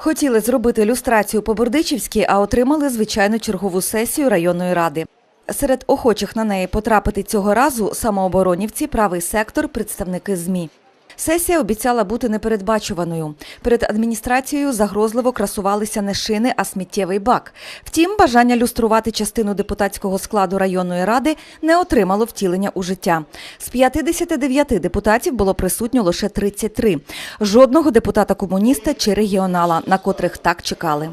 Хотіли зробити люстрацію по Бордичівській, а отримали звичайну чергову сесію районної ради. Серед охочих на неї потрапити цього разу самооборонівці, правий сектор, представники ЗМІ. Сесія обіцяла бути непередбачуваною. Перед адміністрацією загрозливо красувалися не шини, а сміттєвий бак. Втім, бажання люструвати частину депутатського складу районної ради не отримало втілення у життя. З 59 депутатів було присутньо лише 33. Жодного депутата-комуніста чи регіонала, на котрих так чекали.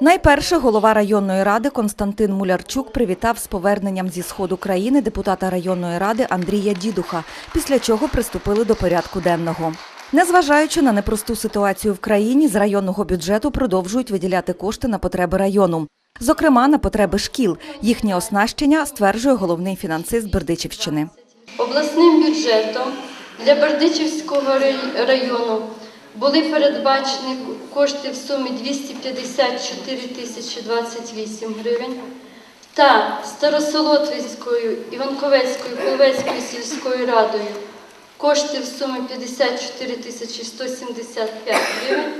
Найперше голова районної ради Константин Мулярчук привітав з поверненням зі сходу країни депутата районної ради Андрія Дідуха, після чого приступили до порядку денного. Незважаючи на непросту ситуацію в країні, з районного бюджету продовжують виділяти кошти на потреби району. Зокрема, на потреби шкіл. Їхнє оснащення стверджує головний фінансист Бердичівщини. Обласним бюджетом для Бердичівського рай- району були передбачені кошти в сумі 254 тисячі 28 гривень та Старосолотвською, Іванковецькою, Половецькою сільською радою кошти в сумі 54 тисячі 175 гривень.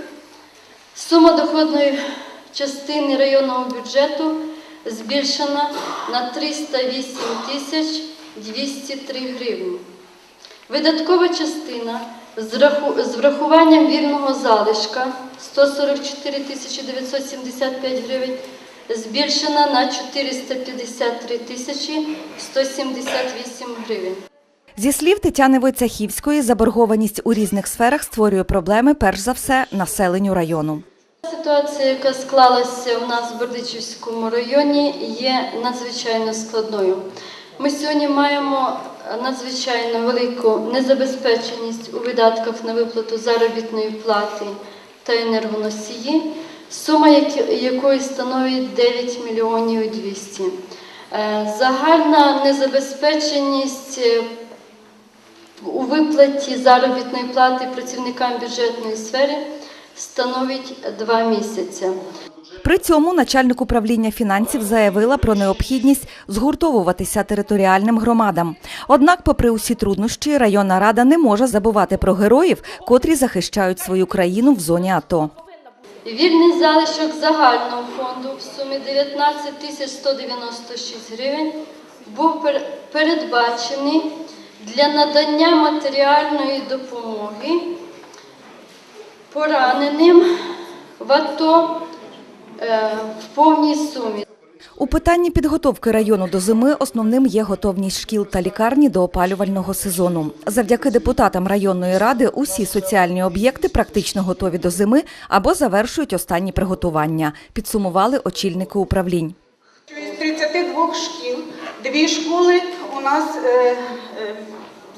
Сума доходної частини районного бюджету збільшена на 308 тисяч 203 гривні. Видаткова частина з врахуванням вільного залишка 144 тисячі 975 гривень збільшена на 453 тисячі 178 гривень. Зі слів Тетяни Войцахівської, заборгованість у різних сферах створює проблеми, перш за все, населенню району. Ситуація, яка склалася у нас в Бердичівському районі, є надзвичайно складною. Ми сьогодні маємо надзвичайно велику незабезпеченість у видатках на виплату заробітної плати та енергоносії, сума якої становить 9 мільйонів 200. Е, Загальна незабезпеченість е, у виплаті заробітної плати працівникам бюджетної сфери становить два місяці. При цьому начальник управління фінансів заявила про необхідність згуртовуватися територіальним громадам. Однак, попри усі труднощі, районна рада не може забувати про героїв, котрі захищають свою країну в зоні АТО. Вільний залишок загального фонду в сумі 19 тисяч 196 гривень був передбачений для надання матеріальної допомоги пораненим в АТО в повній сумі. У питанні підготовки району до зими основним є готовність шкіл та лікарні до опалювального сезону. Завдяки депутатам районної ради усі соціальні об'єкти практично готові до зими або завершують останні приготування. Підсумували очільники управлінь. Із 32 шкіл, дві школи у нас е, е,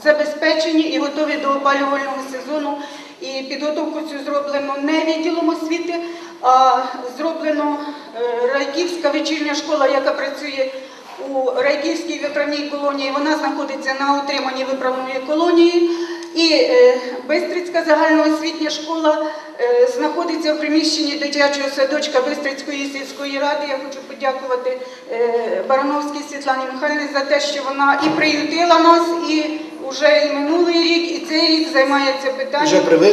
забезпечені і готові до опалювального сезону. І підготовку цю зроблено не відділом освіти, а зроблено е, Райківська вечірня школа, яка працює у Райківській виправній колонії. Вона знаходиться на утриманні виправної колонії. І е, Бистрицька загальноосвітня школа е, знаходиться в приміщенні дитячого садочка Бистрицької сільської ради. Я хочу подякувати Барановській Світлані Михайлівні за те, що вона і приютила нас, і вже і минулий рік, і цей рік займається питанням,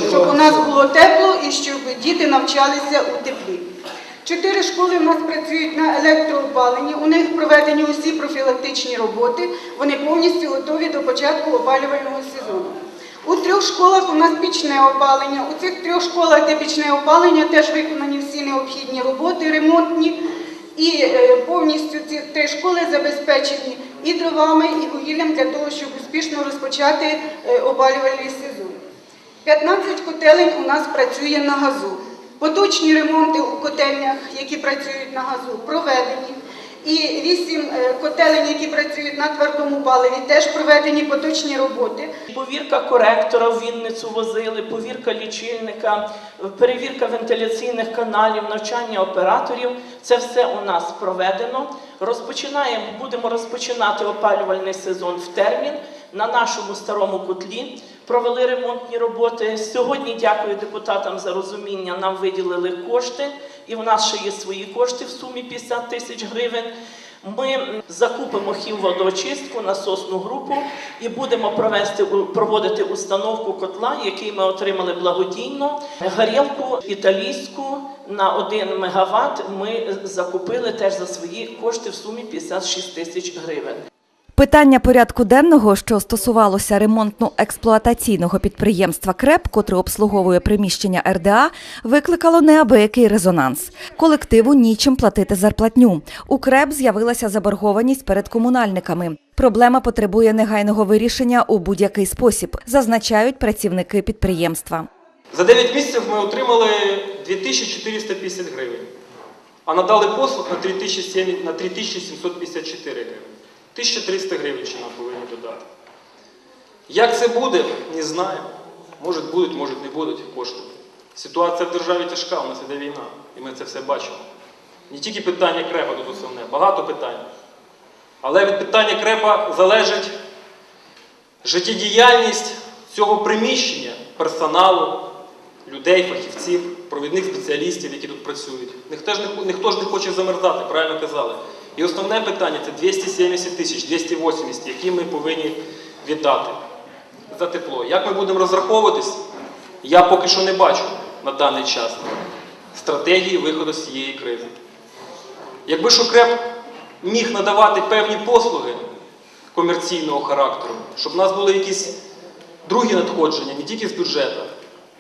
щоб у нас було тепло і щоб діти навчалися у теплі. Чотири школи в нас працюють на електроопаленні. У них проведені усі профілактичні роботи. Вони повністю готові до початку опалювального сезону. У трьох школах у нас пічне опалення. У цих трьох школах, де пічне опалення, теж виконані всі необхідні роботи, ремонтні. І е, повністю ці три школи забезпечені і дровами, і вугіллям для того, щоб успішно розпочати е, опалювальний сезон. 15 котелень у нас працює на газу. Поточні ремонти у котельнях, які працюють на газу, проведені. І 8 котелень, які працюють на твердому паливі, теж проведені поточні роботи. Повірка коректора в Вінницю возили, повірка лічильника, перевірка вентиляційних каналів, навчання операторів. Це все у нас проведено. Розпочинаємо, будемо розпочинати опалювальний сезон в термін на нашому старому котлі. Провели ремонтні роботи. Сьогодні дякую депутатам за розуміння. Нам виділили кошти, і в нас ще є свої кошти в сумі 50 тисяч гривень. Ми закупимо хімводоочистку, насосну групу і будемо провести, проводити установку котла, який ми отримали благодійно. Гарілку італійську на 1 мегаватт ми закупили теж за свої кошти в сумі 56 тисяч гривень. Питання порядку денного, що стосувалося ремонтно-експлуатаційного підприємства КРЕП, котре обслуговує приміщення РДА, викликало неабиякий резонанс. Колективу нічим платити зарплатню. У КРЕП з'явилася заборгованість перед комунальниками. Проблема потребує негайного вирішення у будь-який спосіб, зазначають працівники підприємства. За 9 місяців ми отримали 2450 гривень, а надали послуг на 3700 на 3754 гривень. 1300 гривень ще нам повинні додати. Як це буде, не знаю. Може будуть, може не будуть кошти. Ситуація в державі тяжка, у нас іде війна, і ми це все бачимо. Не тільки питання крепа тут основне, багато питань. Але від питання крепа залежить життєдіяльність цього приміщення, персоналу, людей, фахівців, провідних спеціалістів, які тут працюють. Ніхто ж не, хоче замерзати, правильно казали. І основне питання це 270 тисяч, 280, які ми повинні віддати за тепло. Як ми будемо розраховуватись, я поки що не бачу на даний час стратегії виходу з цієї кризи. Якби Шукреп міг надавати певні послуги комерційного характеру, щоб в нас були якісь другі надходження, не тільки з бюджету,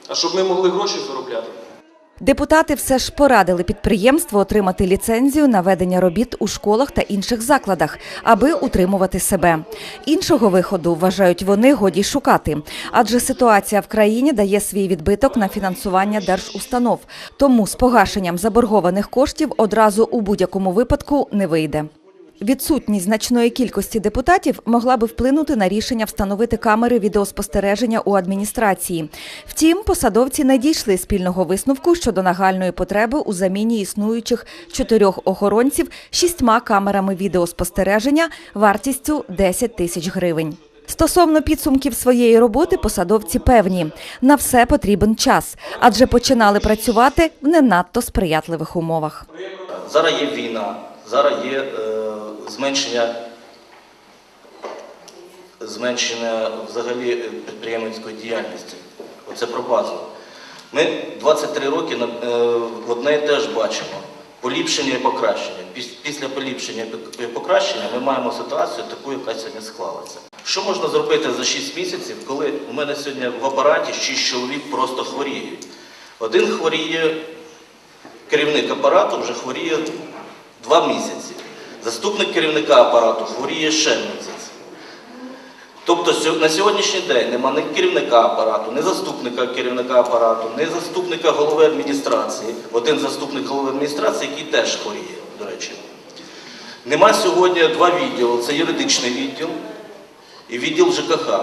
а щоб ми могли гроші заробляти. Депутати все ж порадили підприємству отримати ліцензію на ведення робіт у школах та інших закладах, аби утримувати себе. Іншого виходу вважають вони годі шукати, адже ситуація в країні дає свій відбиток на фінансування держустанов. Тому з погашенням заборгованих коштів одразу у будь-якому випадку не вийде. Відсутність значної кількості депутатів могла би вплинути на рішення встановити камери відеоспостереження у адміністрації. Втім, посадовці не дійшли спільного висновку щодо нагальної потреби у заміні існуючих чотирьох охоронців шістьма камерами відеоспостереження вартістю 10 тисяч гривень. Стосовно підсумків своєї роботи, посадовці певні на все потрібен час, адже починали працювати в не надто сприятливих умовах. Зараз є війна, зараз є е, зменшення, зменшення взагалі підприємницької діяльності. Оце про базу. Ми 23 роки е, одне і те ж бачимо. Поліпшення і покращення. Після поліпшення і покращення ми маємо ситуацію таку, яка сьогодні склалася. Що можна зробити за 6 місяців, коли у мене сьогодні в апараті 6 чоловік просто хворіють? Один хворіє керівник апарату вже хворіє два місяці. Заступник керівника апарату хворіє ще місяць. Тобто на сьогоднішній день нема ні керівника апарату, ні заступника керівника апарату, ні заступника голови адміністрації. Один заступник голови адміністрації, який теж хворіє, до речі. Нема сьогодні два відділи: це юридичний відділ і відділ ЖКХ.